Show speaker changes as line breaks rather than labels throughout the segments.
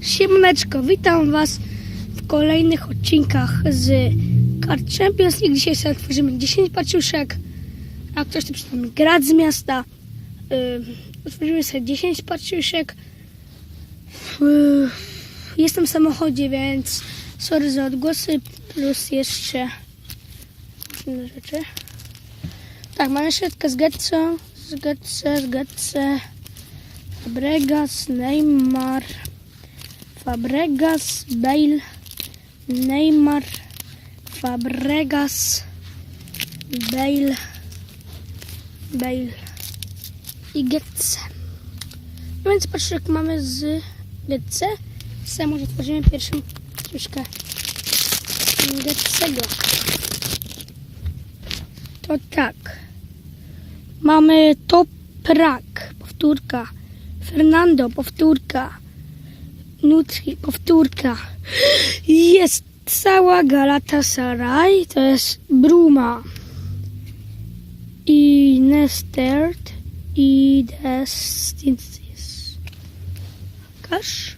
Siemaneczko, witam Was w kolejnych odcinkach z Card Champions League. Dzisiaj sobie otworzymy 10 paczuszek, a ktoś tu przynajmniej grać z miasta. Yy, otworzymy sobie 10 paczuszek. Yy, jestem w samochodzie, więc sorry za odgłosy, plus jeszcze inne rzeczy. Tak, mamy środkę z Getso, z Getce, z Getce, Fabregas, Neymar, Fabregas, Bale, Neymar, Fabregas, Bale, Bale i Getce. No więc patrzek mamy z Getce. Sam może otworzymy pierwszą troszkę Getcego. To tak. Mamy Toprak, powtórka. Fernando, powtórka. Nutri, powtórka. Jest cała Galatasaray, to jest Bruma. I Nestert i Destinsis. Kasz.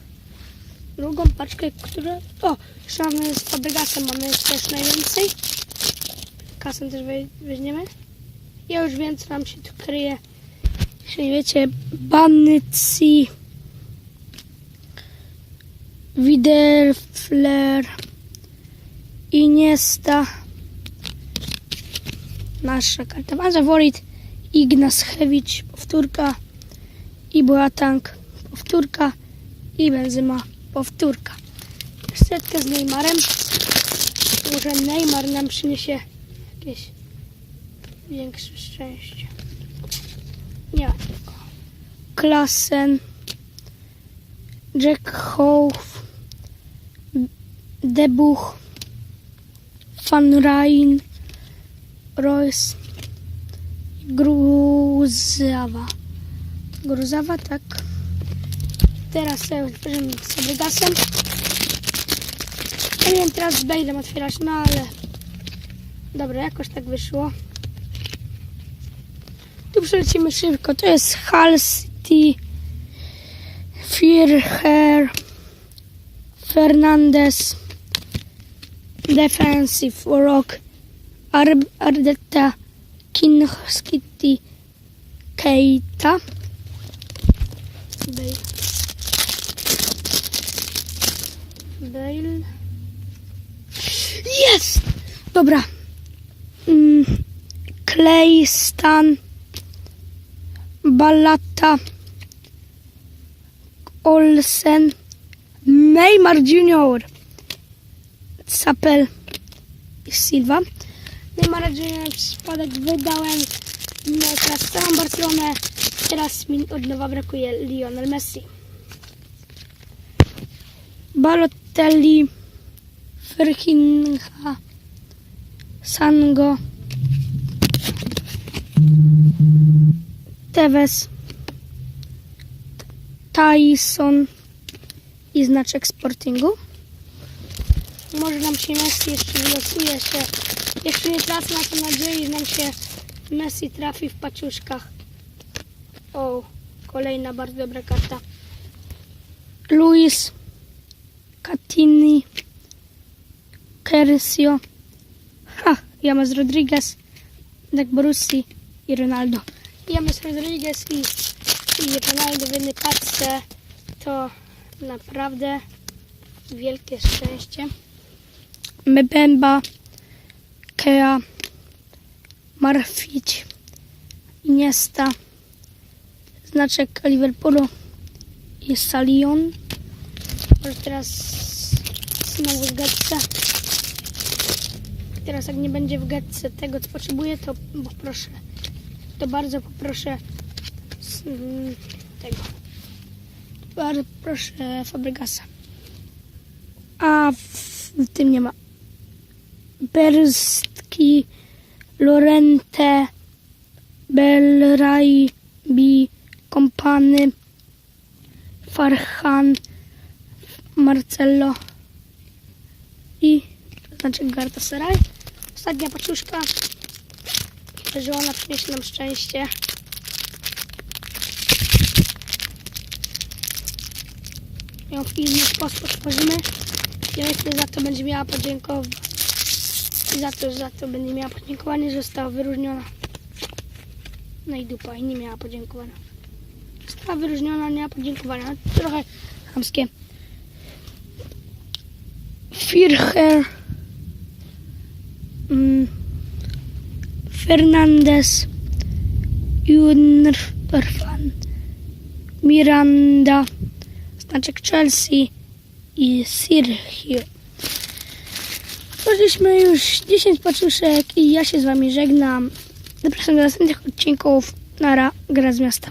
Drugą paczkę, która... O, jeszcze z Fabregasem, mamy też najwięcej. Kasę też we- weźmiemy. Ja już wiem, co nam się tu kryje. Jeśli wiecie, Bannici, Widerfler, Iniesta, nasza karta Faworit, Ignashewicz, powtórka, i Boateng, powtórka, i Benzema, powtórka. Setkę z Neymarem. Może Neymar nam przyniesie jakieś większe szczęście. Nie. Klassen, Jack Howe, Debuch, Van Rijn, Royce, Gruzawa. Gruzawa, tak. Teraz sobie otworzymy sobie gasem. Nie wiem teraz z Bale'em otwierać, no ale dobra, jakoś tak wyszło. Tu przelecimy szybko. To jest Hull City, Firher, Fernandez, Defensive Rock, Ar- Ardetta, Kinskity, Keita. Bale. Bale. Jest! Dobra. Mm. Clay, Stan, Ballata, Olsen, Neymar Junior, Sapel i Silva. Neymar Junior spadek wydałem. No, teraz całą Barcelonę. Teraz mi od nowa brakuje Lionel Messi. Balotelli, Ferhinha, Sango, Tevez, Tyson i znaczek Sportingu. Może nam się Messi jeszcze wylosuje się. Jeszcze nie tracę na to nadziei, że nam się Messi trafi w paczuszkach. O, kolejna bardzo dobra karta. Luis, Catini, Kersio, ha, James Rodriguez, Dek Borussi i Ronaldo. James Rodriguez i, i Ronaldo w jednej paczce to naprawdę wielkie szczęście. Mbemba, Kea, Marfić, Iniesta, znaczek Liverpoolu i Salion. Może teraz znowu z Getce. Teraz jak nie będzie w Getce tego co potrzebuję, to poproszę, to bardzo poproszę mm, tego. Bardzo proszę Fabregasa. A w, w tym nie ma. Berstki, Lorente, Belrai, Bi, Kompany, Farhan, Marcello i znaczy Galatasaray. Ostatnia paczuszka, że ona przyniesie nam szczęście. ją w inny sposób otworzymy. Ja myślę, za to będzie miała podziękować. I za to, za to będzie miała podziękowanie, że została wyróżniona. No i dupa, i nie miała podziękowania. Została wyróżniona, nie miała podziękowania. Trochę chamskie. Firher mm, Fernandez Junrfan Miranda znaczek Chelsea i Sergio. Otworzyliśmy już 10 paczuszek i ja się z Wami żegnam. Zapraszam do następnych odcinków. Nara, gra z miasta.